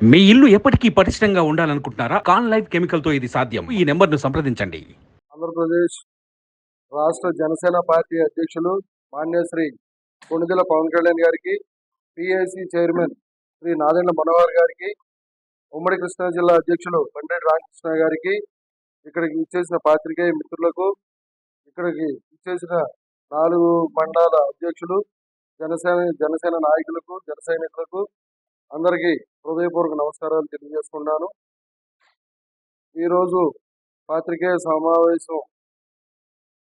మీ ఇల్లు ఎప్పటికీ పటిష్టంగా ఉండాలనుకుంటున్నారా? కాన్ లైఫ్ కెమికల్తో ఇది సాధ్యం. ఈ నెంబర్ను సంప్రదించండి. ఆంధ్రప్రదేశ్ రాష్ట్ర జనసేన పార్టీ అధ్యక్షులు మాన్యశ్రీ కొణిదెల పవన్ కళ్యాణ్ గారికి పిఏసి చైర్మన్ శ్రీ నాదెండ్ల మనోహర్ గారికి ఉమ్మడి కృష్ణా జిల్లా అధ్యక్షులు బండేటి రామకృష్ణ గారికి ఇక్కడికి ఇచ్చేసిన పాత్రికేయ మిత్రులకు ఇక్కడికి ఇచ్చేసిన నాలుగు మండల అధ్యక్షులు జనసేన జనసేన నాయకులకు జన సైనికులకు అందరికీ హృదయపూర్వక నమస్కారాలు తెలియజేసుకున్నాను ఈరోజు పాత్రికేయ సమావేశం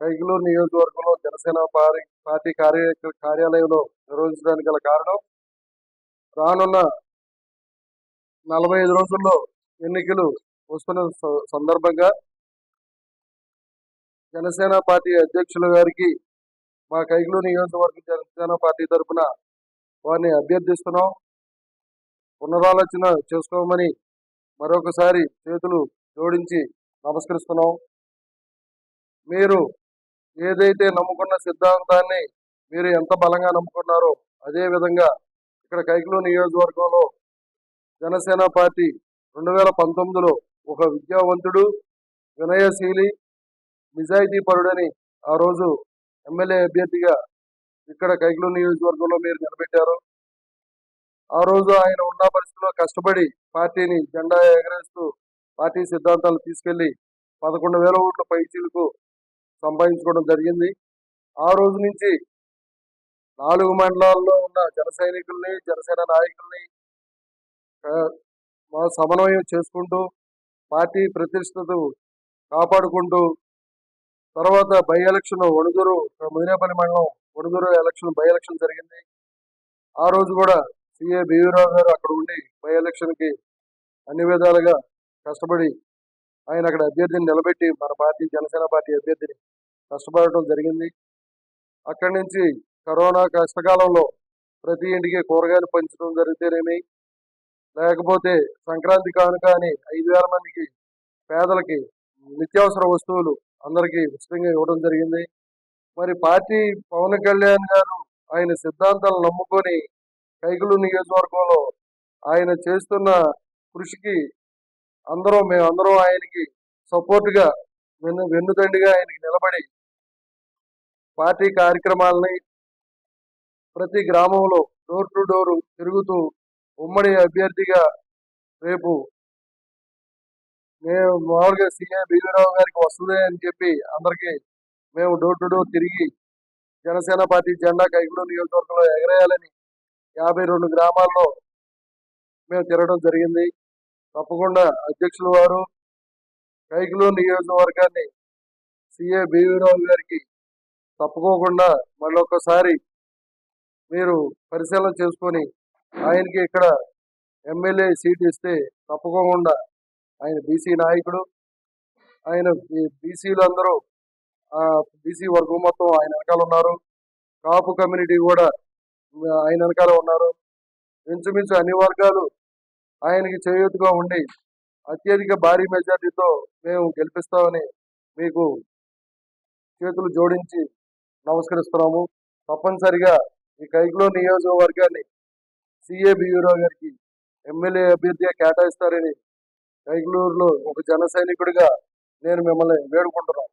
కైకలూరు నియోజకవర్గంలో జనసేన పార్టీ పార్టీ కార్య కార్యాలయంలో నిర్వహించడానికి గల కారణం రానున్న నలభై ఐదు రోజుల్లో ఎన్నికలు వస్తున్న స- సందర్భంగా జనసేన పార్టీ అధ్యక్షుల గారికి మా కైకలూరు నియోజకవర్గ జనసేన పార్టీ తరఫున వారిని అభ్యర్థిస్తున్నాం. పునరాలోచన చేసుకోమని మరొకసారి చేతులు జోడించి నమస్కరిస్తున్నాం. మీరు ఏదైతే నమ్ముకున్న సిద్ధాంతాన్ని మీరు ఎంత బలంగా నమ్ముకున్నారో అదేవిధంగా ఇక్కడ కైకలూరు నియోజకవర్గంలో జనసేన పార్టీ రెండు వేల పంతొమ్మిదిలో ఒక విద్యావంతుడు వినయశీలి నిజాయితీ పరుడని ఆ రోజు ఎమ్మెల్యే అభ్యర్థిగా ఇక్కడ కైకలూరు నియోజకవర్గంలో మీరు నిలబెట్టారు. ఆ రోజు ఆయన ఉన్న పరిస్థితిలో కష్టపడి పార్టీని జెండా ఎగరేస్తూ పార్టీ సిద్ధాంతాలు తీసుకెళ్ళి పదకొండు వేల ఓట్ల పైచీలకు సంపాదించుకోవడం జరిగింది. ఆ రోజు నుంచి నాలుగు మండలాల్లో ఉన్న జన సైనికుల్ని జనసేన నాయకుల్ని మా సమన్వయం చేసుకుంటూ పార్టీ ప్రతిష్టత కాపాడుకుంటూ తర్వాత బై ఎలక్షన్ వణుదూరు మదినేపల్లి మండలం వణుదూరు ఎలక్షన్ బై ఎలక్షన్ జరిగింది. ఆ రోజు కూడా సిఏ బీవీరావు గారు అక్కడ ఉండి బై ఎలక్షన్కి అన్ని విధాలుగా కష్టపడి ఆయన అక్కడ అభ్యర్థిని నిలబెట్టి మన పార్టీ జనసేన పార్టీ అభ్యర్థిని కష్టపడటం జరిగింది. అక్కడి నుంచి కరోనా కష్టకాలంలో ప్రతి ఇంటికి కూరగాయలు పంచడం జరిగితేనేమి? లేకపోతే సంక్రాంతి కానుక అని ఐదు వేల మందికి పేదలకి నిత్యావసర వస్తువులు అందరికీ ఉచితంగా ఇవ్వడం జరిగింది. మరి పార్టీ పవన్ కళ్యాణ్ గారు ఆయన సిద్ధాంతాలు నమ్ముకొని కైకులు నియోజకవర్గంలో ఆయన చేస్తున్న కృషికి అందరం మేమందరం ఆయనకి సపోర్ట్గా వెన్ను వెన్నుదండిగా ఆయనకి నిలబడి పార్టీ కార్యక్రమాలని ప్రతి గ్రామంలో డోర్ టు డోరు తిరుగుతూ ఉమ్మడి అభ్యర్థిగా రేపు మేము మామూలుగా సీఏ బీవీరావు గారికి వస్తుంది అని చెప్పి అందరికీ మేము డోర్ టు డోర్ తిరిగి జనసేన పార్టీ జెండా కైకులు నియోజకవర్గంలో ఎగరేయాలని యాభై రెండు గ్రామాల్లో మేము తిరగడం జరిగింది. తప్పకుండా అధ్యక్షుల వారు కైకులు నియోజకవర్గాన్ని సిఏ బీవీరావు గారికి తప్పుకోకుండా మళ్ళొకసారి మీరు పరిశీలన చేసుకొని ఆయనకి ఇక్కడ ఎమ్మెల్యే సీట్ ఇస్తే తప్పుకోకుండా ఆయన బీసీ నాయకుడు. ఆయన బీసీలు అందరూ బీసీ వర్గం మొత్తం ఆయన వెనకాల ఉన్నారు. కాపు కమ్యూనిటీ కూడా ఆయన వెనకాల ఉన్నారు. ఇంచుమించు అన్ని వర్గాలు ఆయనకి చేయూతగా ఉండి అత్యధిక భారీ మెజార్టీతో మేము గెలిపిస్తామని మీకు చేతులు జోడించి నమస్కరిస్తున్నాము. తప్పనిసరిగా ఈ కైకులో నియోజకవర్గాన్ని సిఏ గారికి ఎమ్మెల్యే అభ్యర్థిగా కేటాయిస్తారని కైకులూరులో ఒక జన సైనికుడిగా నేను మిమ్మల్ని వేడుకుంటున్నాను.